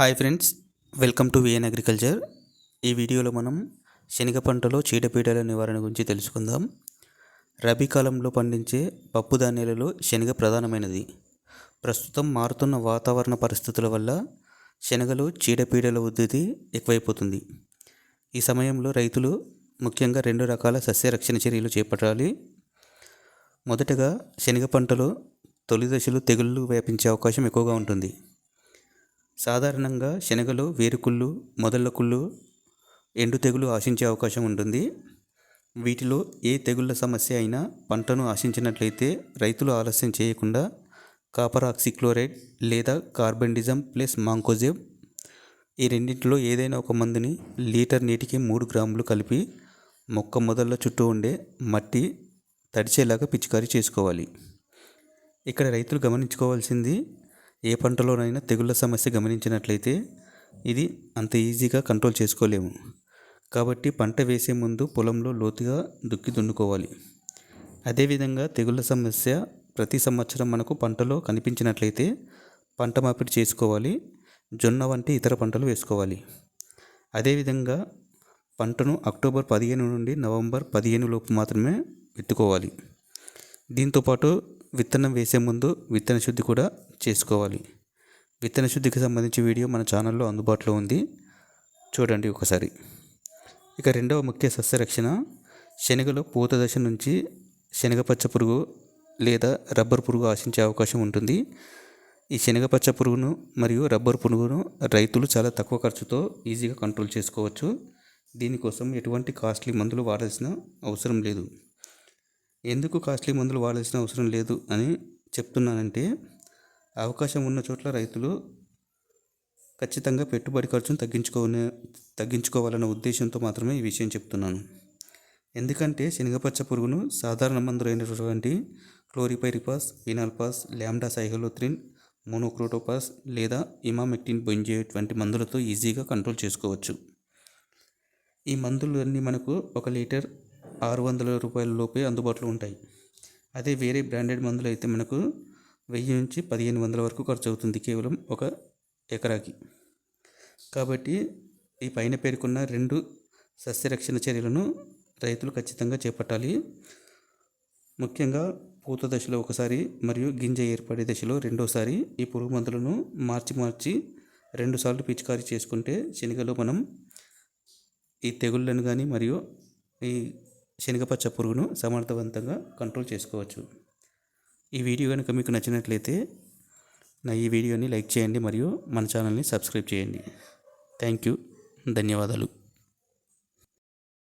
Hi friends welcome to VN agriculture. ఈ వీడియోలో మనం శనగ పంటలో చీడపీడల నివారణ గురించి తెలుసుకుందాం. రబీ కాలంలో పండించే పప్పు ధాన్యాలలో శనగ ప్రధానమైనది. ప్రస్తుతం మారుతున్న వాతావరణ పరిస్థితుల వల్ల శనగలో చీడపీడల ఉద్ధృతి ఎక్కువైపోతుంది. ఈ సమయంలో రైతులు ముఖ్యంగా రెండు రకాల సస్య రక్షణ చర్యలు చేపట్టాలి. మొదటగా శనగ పంటలో తొలి దశలో తెగుళ్ళు వ్యాపించే అవకాశం ఎక్కువగా ఉంటుంది. సాధారణంగా శనగలో వేరుకుళ్ళు మొదళ్ళ కుళ్ళు ఎండు తెగులు ఆశించే అవకాశం ఉంటుంది. వీటిలో ఏ తెగుళ్ళ సమస్య అయినా పంటను ఆశించినట్లయితే రైతులు ఆలస్యం చేయకుండా కాపర్ ఆక్సిక్లోరైడ్ లేదా కార్బెండిజం ప్లస్ మాంకోజెబ్ ఈ రెండింటిలో ఏదైనా ఒక మందుని లీటర్ నీటికి మూడు గ్రాములు కలిపి మొక్క మొదళ్ళ చుట్టూ ఉండే మట్టి తడిచేలాగా పిచికారీ చేసుకోవాలి. ఇక్కడ రైతులు గమనించుకోవాల్సింది ఏ పంటలోనైనా తెగుళ్ళ సమస్య గమనించినట్లయితే ఇది అంత ఈజీగా కంట్రోల్ చేసుకోలేము. కాబట్టి పంట వేసే ముందు పొలంలో లోతుగా దుక్కి దున్నుకోవాలి. అదేవిధంగా తెగుళ్ళ సమస్య ప్రతి సంవత్సరం మనకు పంటలో కనిపించినట్లయితే పంట మార్పిడి చేసుకోవాలి. జొన్న వంటి ఇతర పంటలు వేసుకోవాలి. అదేవిధంగా పంటను అక్టోబర్ పదిహేను నుండి నవంబర్ పదిహేను లోపు మాత్రమే విత్తుకోవాలి. దీంతోపాటు విత్తనం వేసే ముందు విత్తన శుద్ధి కూడా చేసుకోవాలి. విత్తన శుద్ధికి సంబంధించి వీడియో మన ఛానల్లో అందుబాటులో ఉంది. చూడండి ఒకసారి. ఇక రెండవ ముఖ్య సస్యరక్షణ శనగలో పూత దశ నుంచి శనగపచ్చ పురుగు లేదా రబ్బర్ పురుగు ఆశించే అవకాశం ఉంటుంది. ఈ శనగపచ్చ పురుగును మరియు రబ్బర్ పురుగును రైతులు చాలా తక్కువ ఖర్చుతో ఈజీగా కంట్రోల్ చేసుకోవచ్చు. దీనికోసం ఎటువంటి కాస్ట్లీ మందులు వాడాల్సిన అవసరం లేదు. ఎందుకు కాస్ట్లీ మందులు వాడాల్సిన అవసరం లేదు అని చెప్తున్నానంటే అవకాశం ఉన్న చోట్ల రైతులు ఖచ్చితంగా పెట్టుబడి ఖర్చును తగ్గించుకోనే తగ్గించుకోవాలన్న ఉద్దేశంతో మాత్రమే ఈ విషయం చెప్తున్నాను. ఎందుకంటే శనగపచ్చ పురుగును సాధారణ మందులైనటువంటి క్లోరిపైరిపాస్ ఫినాల్పాస్ ల్యాండా సైహలోత్రిన్ మోనోక్రోటోపాస్ లేదా ఇమామెక్టిన్ బొంజేట్ వంటి మందులతో ఈజీగా కంట్రోల్ చేసుకోవచ్చు. ఈ మందులన్నీ మనకు ఒక లీటర్ ఆరు వందల రూపాయల లోపే అందుబాటులో ఉంటాయి. అదే వేరే బ్రాండెడ్ మందులు అయితే మనకు వెయ్యి నుంచి పదిహేను వందల వరకు ఖర్చు అవుతుంది కేవలం ఒక ఎకరాకి. కాబట్టి ఈ పైన పేర్కొన్న రెండు సస్యరక్షణ చర్యలను రైతులు ఖచ్చితంగా చేపట్టాలి. ముఖ్యంగా పూత దశలో ఒకసారి మరియు గింజ ఏర్పడే దశలో రెండోసారి ఈ పురుగు మందులను మార్చి మార్చి రెండుసార్లు పిచికారీ చేసుకుంటే శనగలో మనం ఈ తెగుళ్ళను కానీ మరియు ఈ శనగపచ్చ పురుగును సమర్థవంతంగా కంట్రోల్ చేసుకోవచ్చు. ఈ వీడియో కనుక మీకు నచ్చినట్లయితే నా ఈ వీడియోని లైక్ చేయండి మరియు మన ఛానల్ని సబ్స్క్రైబ్ చేయండి. థ్యాంక్ యూ ధన్యవాదాలు.